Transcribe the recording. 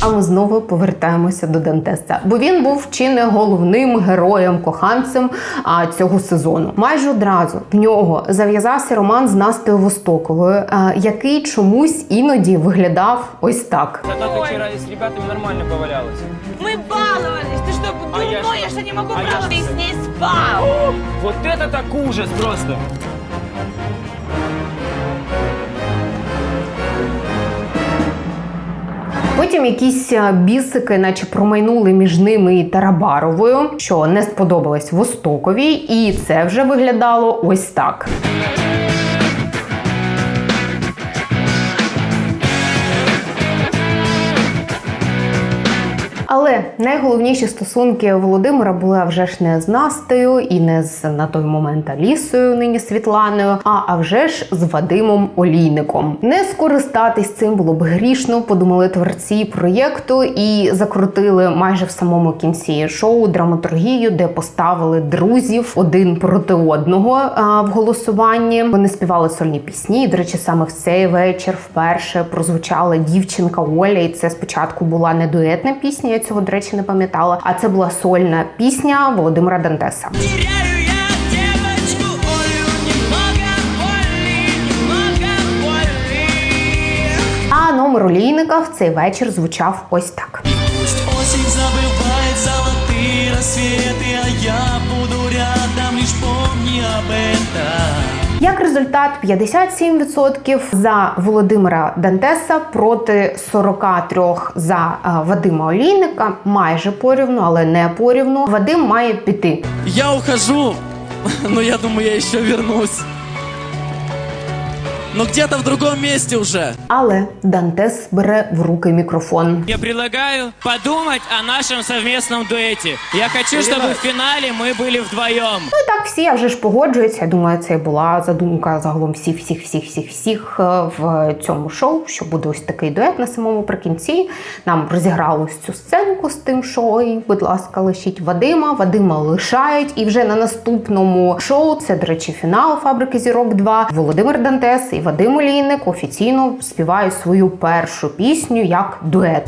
А ми знову повертаємося до Дантеса, бо він був чи не головним героєм коханцем а, цього сезону. Майже одразу в нього зав'язався роман з Настею Востоковою, а, який чомусь іноді виглядав ось так. Зато ты вчера с ребятами нормально повалялась. Мы баловались. Ты что, А я дурной? что? Я что, не могу А я брать? Ты что? с ней спал. Вот это так ужас просто! Потім якісь бісики, наче промайнули між ними і Тарабаровою, що не сподобалось Востокові, і це вже виглядало ось так. Але найголовніші стосунки Володимира були вже ж не з Настею і не з на той момент Алісою, нині Світланою, а, а вже ж з Вадимом Олійником. Не скористатись цим було б грішно, подумали творці проєкту і закрутили майже в самому кінці шоу драматургію, де поставили друзів один проти одного а, в голосуванні. Вони співали сольні пісні. До речі, саме в цей вечір вперше прозвучала дівчинка Оля, і це спочатку була не дуетна пісня. Я цього до речі не пам'ятала. А це була сольна пісня Володимира Дантеса. Теряю я девочку Олю Немного боли, немного боли А номер олійника в цей вечір звучав ось так. Пусть осень забывает золотые рассветы А я буду рядом, лишь помни об этом Як результат, 57% за Володимира Дантеса проти 43 за е, Вадима Олійника. Майже порівну, але не порівну. Вадим має піти. Я ухожу, але я думаю, я ще вернусь Но где-то в другом месте уже Але Дантес бере в руки мікрофон. Я предлагаю подумать о нашем совместном дуэте. Я хочу, чтобы в финале мы были вдвоем. Ну і так всі а вже ж погоджуються. Я думаю, це і була задумка загалом всіх, всіх, всіх, всіх, всіх е, в цьому шоу, що буде ось такий дует на самому прикінці. Нам розіграли ось цю сценку з тим, що і, будь ласка, лишіть Вадима. Вадима лишають. І вже на наступному шоу, це, до речі, фінал фабрики Зірок 2. Володимир Дантес і Вадим Олійник офіційно співає свою першу пісню як дует.